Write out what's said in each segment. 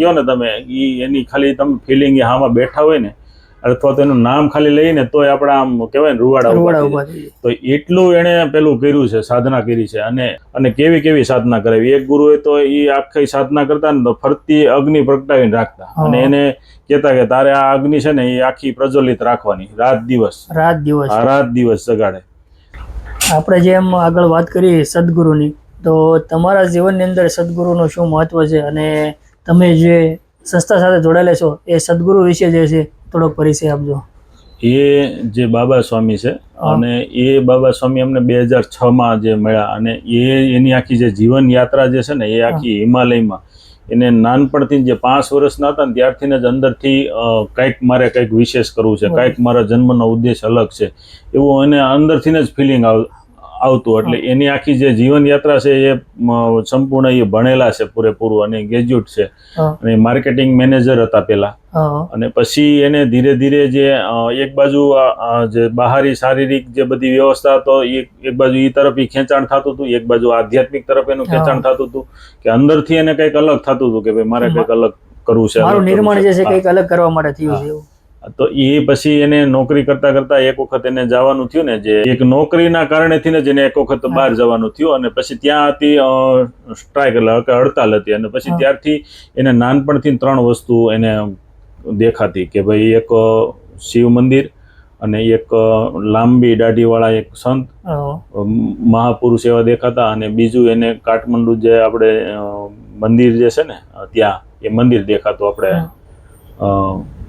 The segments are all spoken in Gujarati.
ગયો ને તમે એ એની ખાલી તમે ફિલિંગ હામાં બેઠા હોય ને અથવા તો એનું નામ ખાલી લઈને તોય આપણે આમ કહેવાય ને રૂવાડા ઊભા. તો એટલું એણે પેલું કર્યું છે સાધના કરી છે અને અને કેવી કેવી સાધના કરાવી? એક ગુરુએ તો એ આખી સાધના કરતા ને તો ફરતી અગ્નિ પ્રગટાવીને રાખતા. અને એને કહેતા કે તારે આ અગ્નિ છે ને એ આખી પ્રજ્વલિત રાખવાની રાત દિવસ. રાત દિવસ. રાત દિવસ જગાડે. આપણે જેમ આગળ વાત કરી સદગુરુની તો તમારા જીવનની અંદર સદગુરુનું શું મહત્વ છે? અને તમે જે સંસ્થા સાથે જોડાયેલા છો એ સદગુરુ વિશે જે છે થોડોક પરિચય આપજો. એ જે બાબા સ્વામી છે અને એ બાબા સ્વામી અમને બે હજાર છ માં જે મળ્યા અને એ એની આખી જે જીવન યાત્રા જે છે ને એ આખી હિમાલયમાં. એને નાનપણથી જે પાંચ વર્ષના હતા ને ત્યારથી જ અંદરથી કંઈક મારે કંઈક વિશેષ કરવું છે કંઈક મારા જન્મનો ઉદ્દેશ અલગ છે. એવું એને અંદરથી જ ફિલિંગ આવતું. એટલે એની આખી જે જીવન યાત્રા છે એ સંપૂર્ણ એ ભણેલા છે પૂરેપૂરું અને ગ્રેજ્યુએટ છે. અને માર્કેટિંગ મેનેજર હતા પેલા અને પછી એને ધીરે ધીરે જે એક બાજુ જે બહારી શારીરિક જે બધી વ્યવસ્થા તો એક એક બાજુ એ તરફ ખેંચાણ થતું હતું એક બાજુ આધ્યાત્મિક તરફ એનું ખેંચાણ થતું હતું કે અંદરથી એને કંઈક અલગ થતું હતું કે ભાઈ મારે કંઈક અલગ કરવું છે મારું નિર્માણ જે છે કંઈક અલગ કરવા માટે થયું છે એવું. તો એ પછી એને નોકરી કરતા કરતા એક વખત એને જવાનું થયું ને જે એક નોકરીના કારણેથી ને જ એને એક વખત બહાર જવાનું થયું અને પછી ત્યાં હતી સ્ટ્રાઇક એટલે કે હડતાલ હતી અને પછી ત્યારથી એને નાનપણથી ત્રણ વસ્તુ એને દેખાતી કે ભાઈ એક શિવ મંદિર અને એક લાંબી દાઢીવાળા એક સંત મહાપુરુષ એવા દેખાતા અને બીજું એને કાઠમંડુ જે આપણે મંદિર જે છે ને ત્યાં એ મંદિર દેખાતું આપણે અ,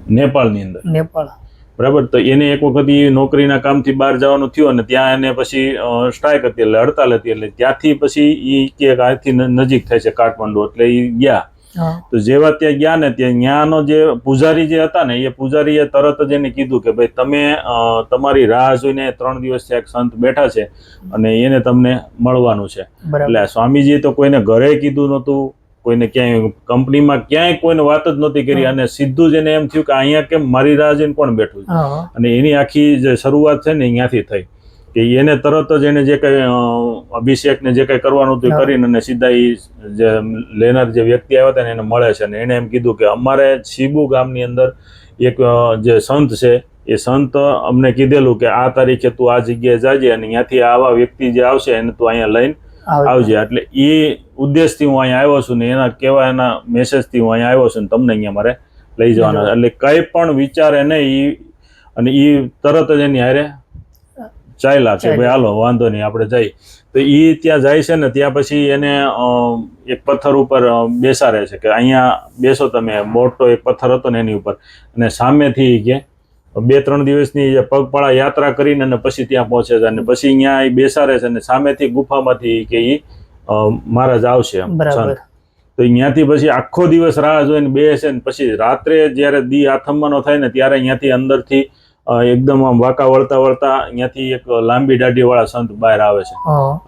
નેપાળની અંદર. નેપાળ. બરાબર? તો એને એક વખત એ નોકરીના કામથી બહાર જવાનું થયું અને ત્યાં એને પછી સ્ટ્રાઇક હતી એટલે હડતાલ હતી એટલે ત્યાંથી પછી એ કે આથી નજીક થાય છે કાઠમંડુ એટલે એ ગયા. તો જેવા ત્યાં ગયા ને ત્યાં ત્યાંનો જે પૂજારી જે હતા ને એ પૂજારીએ તરત જ એને કીધું કે ભાઈ તમે તમારી રાહ જોઈને ત્રણ દિવસ એક સંત બેઠા છે અને એને તમને મળવાનું છે. એટલે સ્વામીજીએ તો કોઈને ઘરે કીધું નહોતું કોઈને ક્યાંય કંપનીમાં ક્યાંય કોઈને વાત જ નહોતી કરી. અને સીધું જ એને એમ થયું કે અહીંયા કેમ મારી રાહ જઈને કોણ બેઠું છે? અને એની આખી જે શરૂઆત છે ને અહીંયાથી થઈ. કે એને તરત જ એને જે કંઈ અભિષેક અભિષેકને જે કંઈ કરવાનું હતું કરીને અને સીધા એ જે લેનાર જે વ્યક્તિ આવ્યા હતા ને એને મળે છે. અને એને એમ કીધું કે અમારે શીબુ ગામની અંદર એક જે સંત છે એ સંત અમને કીધેલું કે આ તારીખે તું આ જગ્યાએ જાજે અને અહીંયાથી આવા વ્યક્તિ જે આવશે એને તું અહીંયા લઈને આવજો. એટલે એ ઉદ્દેશથી હું અહીંયા આવ્યો છું ને એના કેવા એના મેસેજથી હું અહીંયા આવ્યો છું ને તમને અહીંયા મારે લઈ જવાના. એટલે કંઈ પણ વિચારે ને એ અને એ તરત જ એની હારે ચાલ્યા કે ભાઈ હાલો વાંધો નહીં આપણે જઈ તો એ ત્યાં જાય છે ને ત્યાં પછી એને એક પથ્થર ઉપર બેસા બેસાડે છે કે અહીંયા બેસો તમે. મોટો એક પથ્થર હતો ને એની ઉપર. અને સામેથી કે બે ત્રણ દિવસની પગપાળા યાત્રા કરીને અને પછી ત્યાં પહોંચે છે અને પછી અહીંયા એ બેસાડે છે અને સામેથી ગુફામાંથી કે એ મહારાજ આવશે. તો અહીંયાથી પછી આખો દિવસ રાહ જોઈને બેસે ને પછી રાત્રે જ્યારે દી આથમવાનો થાય ને ત્યારે અહીંયાથી અંદરથી એકદમ આમ વાંકા વળતા વળતા અહીંયાથી એક લાંબી દાઢીવાળા સંત બહાર આવે છે.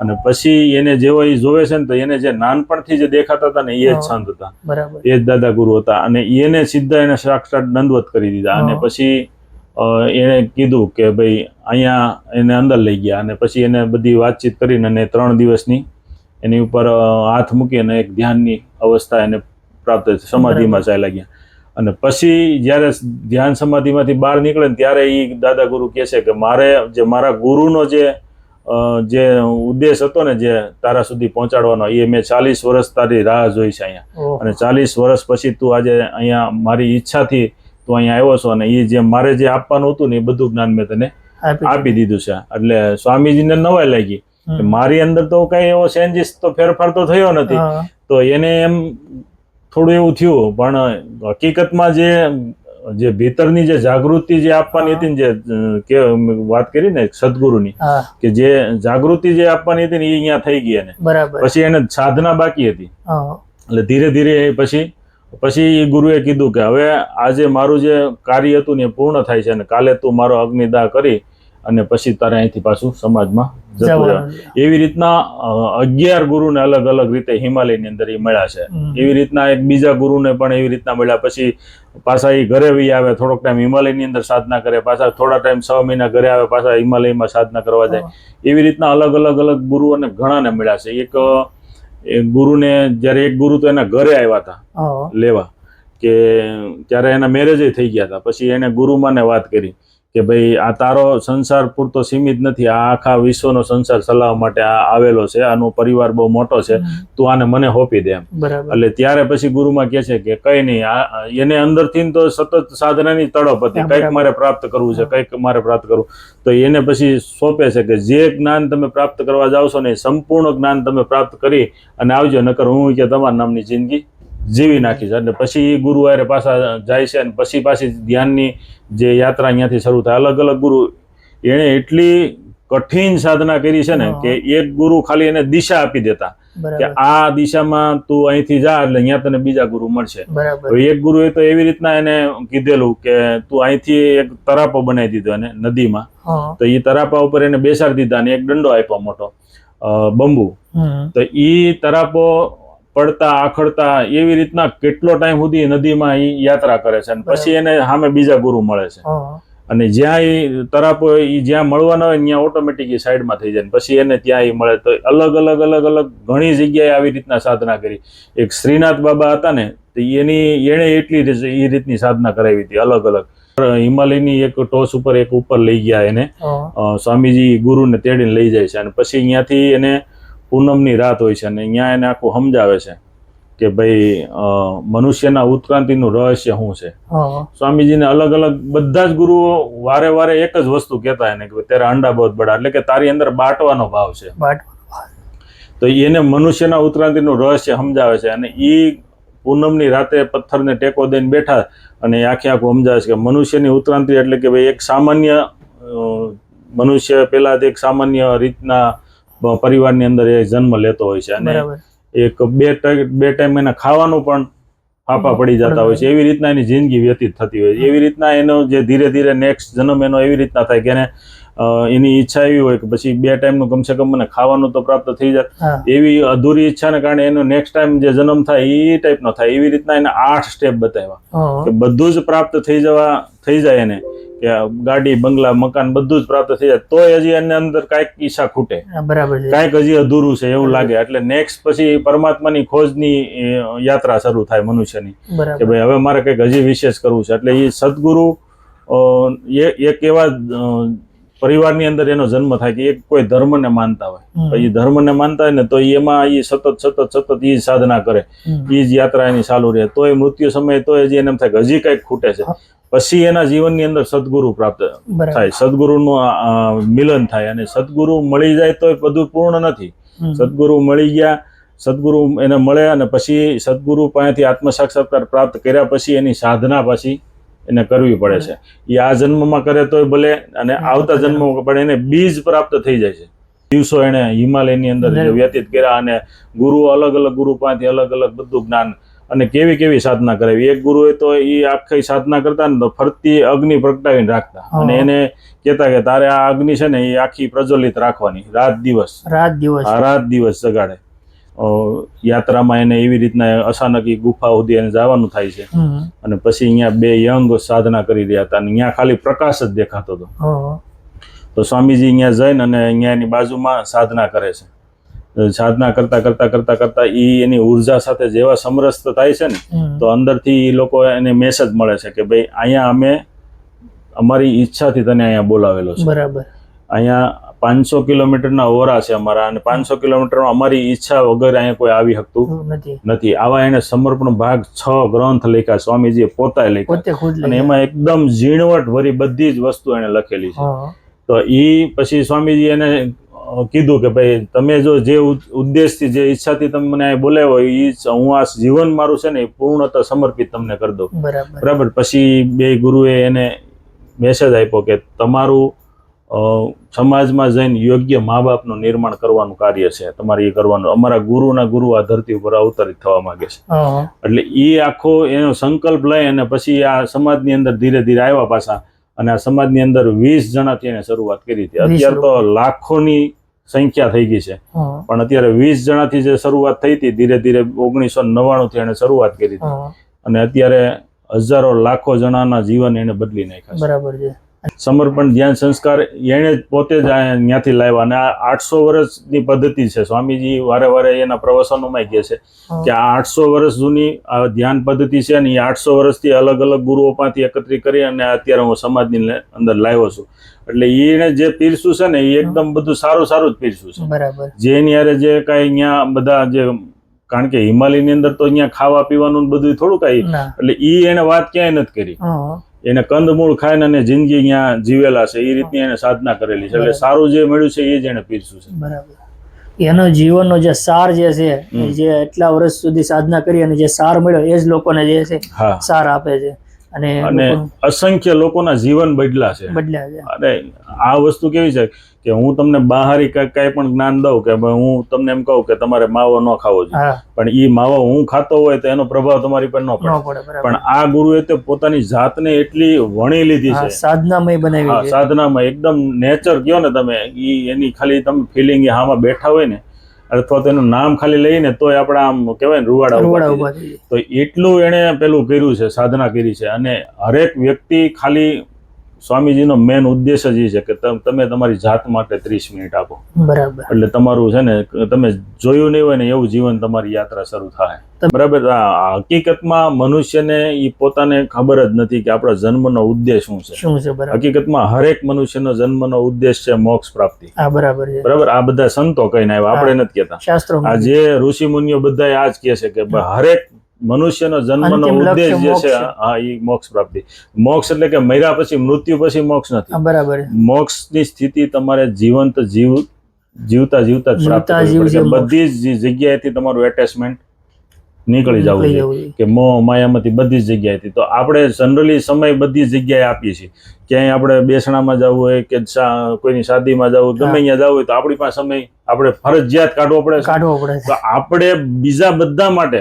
અને પછી એને જેવો એ જોવે છે ને તો એને જે નાનપણથી જે દેખાતા હતા ને એ જ સંત હતા. એ જ દાદા ગુરુ હતા અને એને સીધા એને સાક્ષાત દંડવત કરી દીધા અને પછી એણે કીધું કે ભાઈ અહીંયા એને અંદર લઈ ગયા અને પછી એને બધી વાતચીત કરીને અને ત્રણ દિવસની એની ઉપર હાથ મૂકી અને એક ધ્યાનની અવસ્થા એને પ્રાપ્ત થઈ. સમાધિમાં ચાલ્યા ગયા. અને પછી જ્યારે ધ્યાન સમાધિમાંથી બહાર નીકળે ને ત્યારે એ દાદા ગુરુ કહે છે કે મારે જે મારા ગુરુનો જે જે ઉદ્દેશ હતો ને જે તારા સુધી પહોંચાડવાનો એ મેં ચાલીસ વર્ષ તારી રાહ જોઈ છે અહીંયા. અને ચાલીસ વર્ષ પછી તું આજે અહીંયા મારી ઈચ્છાથી તું અહીંયા આવ્યો છો અને એ જે મારે જે આપવાનું હતું ને એ બધું જ્ઞાન મેં તને આપી દીધું. છે. એટલે સ્વામીજીને નવાઈ લાગી. મારી અંદર તો કઈ એવો ચેન્જીસ તો ફેરફાર તો થયો નથી. તો એને એમ થોડું એવું થયું પણ હકીકતમાં જે જે ભીતરની જે જાગૃતિ જે આપવાની હતી ને જે વાત કરી ને સદગુરુની કે જે જાગૃતિ જે આપવાની હતી ને એ અહીંયા થઈ ગઈ એને. પછી એને સાધના બાકી હતી. એટલે ધીરે ધીરે પછી પછી ગુરુએ કીધું કે હવે આજે મારું જે કાર્ય હતું ને એ પૂર્ણ થાય છે અને કાલે તું મારો અગ્નિદાહ કરી અને પછી તારે અહીંથી પાછું સમાજમાં જતું રહેવાનું એવી રીતના અગિયાર ગુરુને અલગ અલગ રીતે હિમાલયની અંદર એ મળ્યા છે. એવી રીતના એક બીજા ગુરુને પણ એવી રીતના મળ્યા. પછી પાછા એ ઘરે વી આવે થોડોક ટાઈમ હિમાલયની અંદર સાધના કરે પાછા થોડા ટાઈમ છ મહિના ઘરે આવે પાછા હિમાલયમાં સાધના કરવા જાય. એવી રીતના અલગ અલગ અલગ ગુરુ અને ઘણાને મળ્યા છે. એક એક ગુરુને જ્યારે એક ગુરુ તો એના ઘરે આવ્યા હતા લેવા કે ત્યારે એના મેરેજ થઈ ગયા હતા. પછી એને ગુરુમાને વાત કરી. કે ભાઈ આ તારો સંસાર પૂરતો સીમિત નથી આ આખા વિશ્વનો સંસાર ચલાવવા માટે આ આવેલો છે આનો પરિવાર બહુ મોટો છે તું આને મને હોપી દે એમ. એટલે ત્યારે પછી ગુરુમાં કહે છે કે કઈ નહીં આ એને અંદરથી તો સતત સાધનાની તડપ હતી કંઈક મારે પ્રાપ્ત કરવું છે કંઈક મારે પ્રાપ્ત કરવું. તો એને પછી સોંપે છે કે જે જ્ઞાન તમે પ્રાપ્ત કરવા જાવ છો ને સંપૂર્ણ જ્ઞાન તમે પ્રાપ્ત કરી અને આવજો નકર હું કે તમારા નામની જિંદગી જીવી નાખી છે. એટલે પછી ગુરુ હારે પાછા જાય છે અને પછી પાછી ધ્યાનની જે યાત્રા અહીંયાથી શરૂ થાય. અલગ અલગ ગુરુ. એણે એટલી કઠિન સાધના કરી છે ને કે એક ગુરુ ખાલી એને દિશા આપી દેતા. કે આ દિશામાં તું અહીંથી જા એટલે અહીંયા તને બીજા ગુરુ મળશે. એક ગુરુએ તો એવી રીતના એને કીધેલું કે તું અહીંથી એક તરાપો બનાવી દીધો એને નદીમાં. તો એ તરાપા ઉપર એને બેસાડી દીધા અને એક દંડો આપ્યો મોટો બંબુ. તો એ તરાપો પડતા આખડતા એવી રીતના કેટલો ટાઈમ સુધી નદીમાં એ યાત્રા કરે છે અને પછી એને સામે બીજા ગુરુ મળે છે. અને જ્યાં એ તરાપો એ જ્યાં મળવાના હોય ત્યાં ઓટોમેટિક એ સાઈડમાં થઈ જાય પછી એને ત્યાં એ મળે. તો અલગ અલગ અલગ અલગ ઘણી જગ્યાએ આવી રીતના સાધના કરી. એક શ્રીનાથ બાબા હતા ને તો એની એણે એટલી એ રીતની સાધના કરાવી હતી અલગ અલગ. હિમાલયની એક ટોચ ઉપર એક ઉપર લઈ ગયા એને. સ્વામીજી ગુરુને તેડીને લઈ જાય છે અને પછી અહીંયાથી એને પૂનમની રાત હોય છે અને અહીંયા એને આખું સમજાવે છે કે ભાઈ મનુષ્યના ઉત્ક્રાંતિનું રહસ્ય શું છે? સ્વામીજીને અલગ અલગ બધા જ ગુરુઓ વારે વારે એક જ વસ્તુ કહેતા એને કે તેરા અંડા બહુ બડા. એટલે કે તારી અંદર બાટવાનો ભાવ છે. તો એને મનુષ્યના ઉત્ક્રાંતિનું રહસ્ય સમજાવે છે અને એ પૂનમની રાતે પથ્થરને ટેકો દઈને બેઠા અને આખે આખું સમજાવે છે કે મનુષ્યની ઉત્ક્રાંતિ એટલે કે ભાઈ એક સામાન્ય મનુષ્ય પહેલાં એક સામાન્ય રીતના પરિવારની અંદર એ જન્મ લેતો હોય છે અને એક બે બે ટાઈમ એને ખાવાનું પણ ફાફા પડી જતા હોય છે. એવી રીતના એની જિંદગી વ્યતીત થતી હોય છે. એવી રીતના એનો જે ધીરે ધીરે નેક્સ્ટ જન્મ એનો એવી રીતના થાય કે એને એની ઈચ્છા એવી હોય કે પછી બે ટાઈમનું કમસે કમ મને ખાવાનું તો પ્રાપ્ત થઈ જાય. એવી અધૂરી ઈચ્છાને કારણે એનો નેક્સ્ટ ટાઈમ જે જન્મ થાય એ ટાઈપનો થાય. એવી રીતના એને આઠ સ્ટેપ બતાવ્યા કે બધું જ પ્રાપ્ત થઈ જવા થઈ જાય એને. કે ગાડી બંગલા મકાન બધું જ પ્રાપ્ત થઈ જાય. તોય હજી એની અંદર કાંઈક ઈચ્છા ખૂટે. બરાબર કાંઈક હજી અધૂરું છે એવું લાગે. એટલે નેક્સ્ટ પછી પરમાત્માની ખોજની એ, યાત્રા શરૂ થાય મનુષ્યની. કે ભાઈ હવે મારે કંઈક હજી વિશેષ કરવું છે. એટલે એ સદગુરુ એક એવા પરિવારની અંદર એનો જન્મ થાય કે એક કોઈ ધર્મને માનતા હોય. એ ધર્મને માનતા હોય ને તો એમાં એ સતત સતત સતત એ સાધના કરે. એ જ યાત્રા એની ચાલુ રહે. તોય મૃત્યુ સમયે તોય હજી એને એમ થાય કે હજી કંઈક ખૂટે છે. પછી એના જીવનની અંદર સદગુરુ પ્રાપ્ત થાય. સદગુરુનું મિલન થાય અને સદગુરુ મળી જાય તોય બધું પૂર્ણ નથી. સદગુરુ મળી ગયા સદગુરુ એને મળે અને પછી સદગુરુ પાસેથી આત્મ સાક્ષાત્કાર પ્રાપ્ત કર્યા પછી એની સાધના પછી એને કરવી પડે છે. એ આ જન્મમાં કરે તોય ભલે અને આવતા જન્મમાં પણ એને બીજ પ્રાપ્ત થઈ જાય છે. દિવસો એને હિમાલયની અંદર વ્યતીત કર્યા અને ગુરુ અલગ અલગ ગુરુ પાસેથી અલગ અલગ બધું જ્ઞાન અને કેવી કેવી સાધના કરાવી? એક ગુરુએ તો એ આખી સાધના કરતા ને તો ફરતી અગ્નિ પ્રગટાવીને રાખતા. અને એને કહેતા કે તારે આ અગ્નિ છે ને એ આખી પ્રજ્વલિત રાખવાની રાત દિવસ. રાત દિવસ. રાત દિવસ જગાડે. યાત્રામાં એને એવી રીતના અચાનક ઈ ગુફા સુધી એને જવાનું થાય છે. અને પછી અહીંયા બે યંગ સાધના કરી રહ્યા હતા. અને અહીંયા ખાલી પ્રકાશ જ દેખાતો હતો. તો સ્વામીજી અહીંયા જઈને અને અહીંયા એની બાજુમાં સાધના કરે છે. સાધના કરતા કરતા કરતા કરતા એ એની ઊર્જા સાથે જેવા સમરસ થાય છે ને. તો અંદરથી એ લોકો એને મેસેજ મળે છે કે ભાઈ અહીંયા અમે અમારી ઈચ્છાથી તને અહીંયા બોલાવેલો છે. બરાબર. અહીંયા પાંચસો કિલોમીટરના ઓરા છે અમારા અને પાંચસો કિલોમીટરમાં અમારી ઈચ્છા વગર અહીંયા કોઈ આવી શકતું નથી. આવા એને સમર્પણ ભાગ છ ગ્રંથ લખ્યા સ્વામીજીએ પોતાએ લખ્યા. અને એમાં એકદમ ઝીણવટ ભરી બધી જ વસ્તુ એને લખેલી છે. તો એ પછી સ્વામીજી એને કીધું કે ભાઈ તમે જો જે ઉદ- ઉદ્દેશથી જે ઈચ્છાથી તમે મને બોલાવ્યો એ હું આ જીવન મારું છે ને એ પૂર્ણતા સમર્પિત તમને કરી દઉં. બરાબર. બરાબર? પછી બે ગુરુએ એને મેસેજ આપ્યો કે તમારું સમાજમાં જઈને યોગ્ય મા બાપનું નિર્માણ કરવાનું કાર્ય છે. તમારે એ કરવાનું. અમારા ગુરુના ગુરુ આ ધરતી ઉપર અવતરિત થવા માંગે છે. એટલે એ આખો એનો સંકલ્પ લઈ અને પછી આ સમાજની અંદર ધીરે ધીરે આવ્યા પાછા અને આ સમાજની અંદર વીસ જણાથી એને શરૂઆત કરી હતી. અત્યારે તો લાખોની સંખ્યા થઈ ગઈ છે. પણ અત્યારે વીસ જણાથી જે શરૂઆત થઈ હતી ધીરે ધીરે ઓગણીસો નવ્વાણુંથી એને શરૂઆત કરી હતી. અને અત્યારે હજારો લાખો જણાના જીવન એને બદલી નાખ્યા બરાબર છે. સમર્પણ ધ્યાન સંસ્કાર એને પોતે જ ત્યાંથી લાવ્યા અને આ આઠસો વર્ષની પદ્ધતિ છે. સ્વામીજી વારે વારે એના પ્રવચનોમાં કહે છે કે આ આઠસો વર્ષ જૂની આ ધ્યાન પદ્ધતિ છે ને એ આઠસો વર્ષથી અલગ અલગ ગુરુઓ પાસેથી એકત્રિત કરી અને અત્યારે હું સમાજની અંદર લાવ્યો છું. એટલે એને જે પીરસું છે ને એ એકદમ બધું સારું સારું જ પીરસું છે. બરાબર. જે એની હારે જે કઈ અહીંયા બધા જે કારણ કે હિમાલયની અંદર તો અહીંયા ખાવા પીવાનું બધું થોડું કઈ એટલે ઈ એને વાત ક્યાંય નથી કરી. એને કંદમૂળ ખાઈને અને જિંદગી અહીંયા જીવેલા છે. એ રીતની એને સાધના કરેલી છે. એટલે સારું જે મળ્યું છે એ જ એને પીરસું છે. બરાબર. એનો જીવનનો જે સાર જે છે. જે એટલા વર્ષ સુધી સાધના કરી અને જે સાર મળ્યો એ જ લોકોને જે છે સાર આપે છે. અને અને અસંખ્ય લોકોના જીવન બદલા છે. અને આ વસ્તુ કેવી છે કે હું તમને બહાર કાંઈ પણ જ્ઞાન દઉં કે હું તમને એમ કહું કે તમારે માવો ન ખાવો જોઈએ. પણ એ માવો હું ખાતો હોય તો એનો પ્રભાવ તમારી પર ન પડે. પણ આ ગુરુએ તો પોતાની જાતને એટલી વણી લીધી છે. સાધનામય બનાવી સાધનામાં એકદમ નેચર કયો ને તમે ઈ એની ખાલી તમે ફિલિંગ હામાં બેઠા હોય ને અથવા તો એનું નામ ખાલી લઈને તોય આપણે આમ કહેવાય ને રૂવાડા. તો એટલું એણે પેલું કર્યું છે સાધના કરી છે અને હરેક વ્યક્તિ ખાલી સ્વામીજીનો મેન ઉદ્દેશ જ એ છે કે તમે તમારી જાત માટે ત્રીસ મિનિટ આપો. બરાબર. એટલે તમારું છે ને તમે જોયું નહીં હોય ને એવું જીવન તમારી યાત્રા શરૂ થાય. બરાબર હકીકતમાં મનુષ્યને એ પોતાને ખબર જ નથી કે આપણા જન્મનો ઉદ્દેશ શું છે. શું છે બરાબર. હકીકતમાં હરેક મનુષ્યનો જન્મનો ઉદ્દેશ છે મોક્ષ પ્રાપ્તિ. બરાબર છે. બરાબર આ બધા સંતો કહીને આવ્યા આપણે નથી કહેતા. શાસ્ત્રો આ જે ઋષિ મુનિઓ બધા આ જ કહે છે કે હરેક મનુષ્યનો જન્મનો ઉદ્દેશ જે છે. હા એ મોક્ષ પ્રાપ્તિ. મોક્ષ એટલે કે મર્યા પછી મૃત્યુ પછી મોક્ષ નથી. બરાબર મોક્ષની સ્થિતિ તમારે જીવંત જીવ જીવતા જીવતા જ પ્રાપ્ત. બધી જ જગ્યાએથી તમારું એટેચમેન્ટ નીકળી જવું જોઈએ. કે મોહ માયામાંથી બધી જ જગ્યાએથી. તો આપણે જનરલી સમય બધી જગ્યાએ આપીએ છીએ. ક્યાંય આપણે બેસણામાં જવું હોય કે કોઈની શાદીમાં જવું ગમે. અહીંયા જવું હોય તો આપણી પાસે સમય આપણે ફરજિયાત કાઢવો પડે કાઢવો પડે તો આપણે બીજા બધા માટે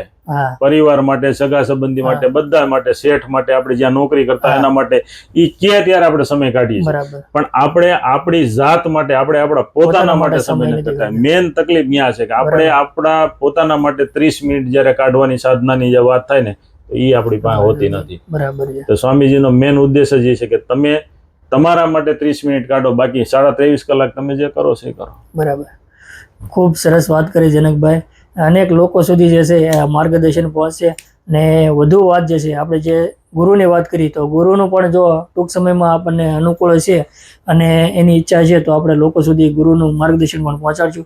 પરિવાર માટે સગા સંબંધી માટે બધા માટે શેઠ માટે આપણે જ્યાં નોકરી કરતા એના માટે એ કે ત્યારે આપણે સમય કાઢીએ છીએ. પણ આપણે આપણી જાત માટે આપણે આપણા પોતાના માટે સમય નથી કાઢતા. મેન તકલીફ ત્યાં છે કે આપણે આપણા પોતાના માટે ત્રીસ મિનિટ જ્યારે કાઢવાની સાધનાની જે વાત થાય ને તો એ આપણી પાસે હોતી નથી. બરાબર તો સ્વામીજીનો મેન ઉદ્દેશ જ એ છે કે તમે તમારા માટે ત્રીસ મિનિટ કાઢો બાકી સાડા ત્રેવીસ કલાક તમે જે કરો છો એ કરો. બરાબર. ખૂબ સરસ વાત કરી જનકભાઈ. અનેક લોકો સુધી જે છે માર્ગદર્શન પહોંચશે ને વધુ વાત જે છે, આપણે જે ગુરુની વાત કરી તો ગુરુનું પણ જો ટૂંક સમયમાં આપણને અનુકૂળ છે અને એની ઈચ્છા છે તો આપણે લોકો સુધી ગુરુનું માર્ગદર્શન પણ પહોંચાડશું.